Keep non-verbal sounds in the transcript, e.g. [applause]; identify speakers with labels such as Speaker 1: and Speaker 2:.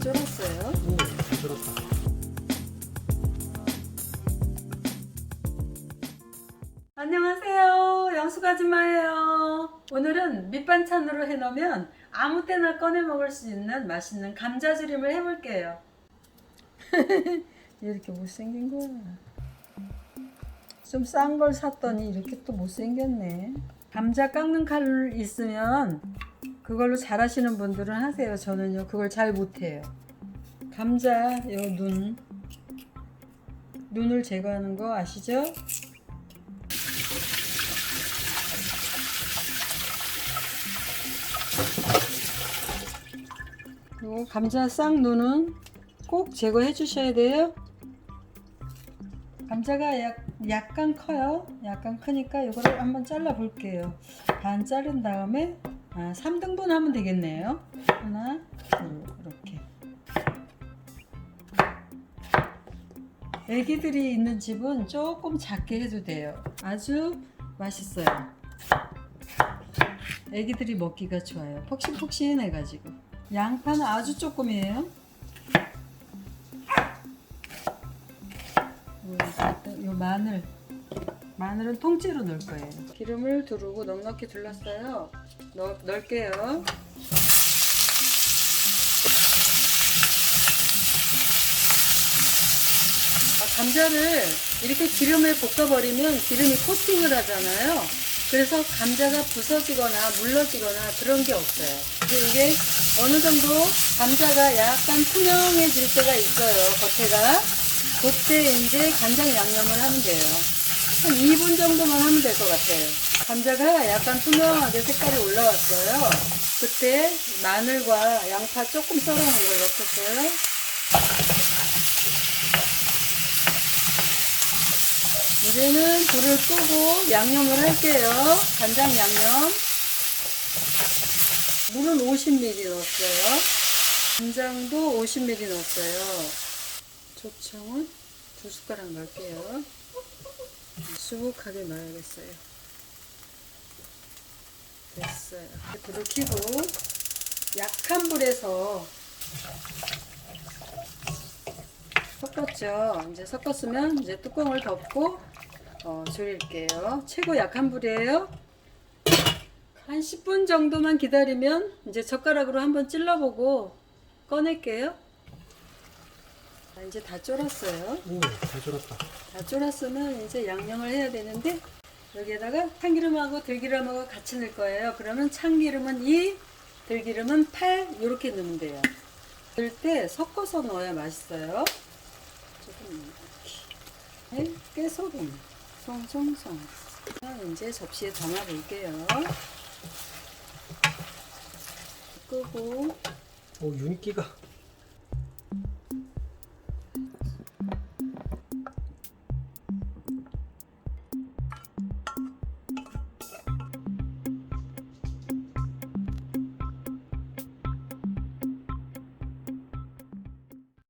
Speaker 1: 쫄았어요.
Speaker 2: 오, 잘 들었다.
Speaker 1: 안녕하세요. 영숙 아줌마예요. 오늘은 밑반찬으로 해놓으면 아무 때나 꺼내 먹을 수 있는 맛있는 감자조림을 해볼게요. [laughs] 이렇게 못생긴 거야. 좀 싼 걸 샀더니 이렇게 또 못생겼네. 감자 깎는 칼 있으면 그걸로 잘하시는 분들은 하세요. 저는요 그걸 잘 못해요. 감자 요 눈. 눈을 제거하는 거 아시죠? 요 감자 쌍눈은 꼭 제거해 주셔야 돼요. 감자가 약, 약간 커요. 약간 크니까 이거를 한번 잘라 볼게요. 반 자른 다음에 아, 3등분 하면 되겠네요. 하나, 둘, 이렇게. 애기들이 있는 집은 조금 작게 해도 돼요. 아주 맛있어요. 애기들이 먹기가 좋아요. 폭신폭신해 가지고. 양파는 아주 조금이에요. 요, 요 마늘. 마늘은 통째로 넣을 거예요. 기름을 두르고 넉넉히 둘렀어요. 넣, 넣을게요. 아, 감자를 이렇게 기름에 볶아버리면 기름이 코팅을 하잖아요. 그래서 감자가 부서지거나 물러지거나 그런 게 없어요. 이게 어느 정도 감자가 약간 투명해질 때가 있어요. 겉에가. 그때 이제 간장 양념을 하면 돼요. 한 2분 정도만 하면 될 것 같아요. 감자가 약간 투명하게 색깔이 올라왔어요. 그때 마늘과 양파 조금 썰어놓은 걸 넣겠어요. 이제는 불을 끄고 양념을 할게요. 간장 양념. 물은 50ml 넣었어요. 간장도 50ml 넣었어요. 조청은 두 숟가락 넣을게요. 수북하게 넣어야겠어요. 됐어요. 불을 켜고 약한 불에서 섞었죠. 이제 섞었으면 이제 뚜껑을 덮고 어, 졸일게요. 최고 약한 불이에요. 한 10분 정도만 기다리면 이제 젓가락으로 한번 찔러보고 꺼낼게요. 자, 이제 다 쫄았어요.
Speaker 2: 오, 잘 들었다.
Speaker 1: 다 쫄았으면 이제 양념을 해야 되는데 여기에다가 참기름하고 들기름하고 같이 넣을 거예요. 그러면 참기름은 2, 들기름은 8 이렇게 넣으면 돼요. 넣을 때 섞어서 넣어야 맛있어요. 조금 네, 깨소금 송송송 이제 접시에 담아 볼게요. 끄고
Speaker 2: 오, 윤기가.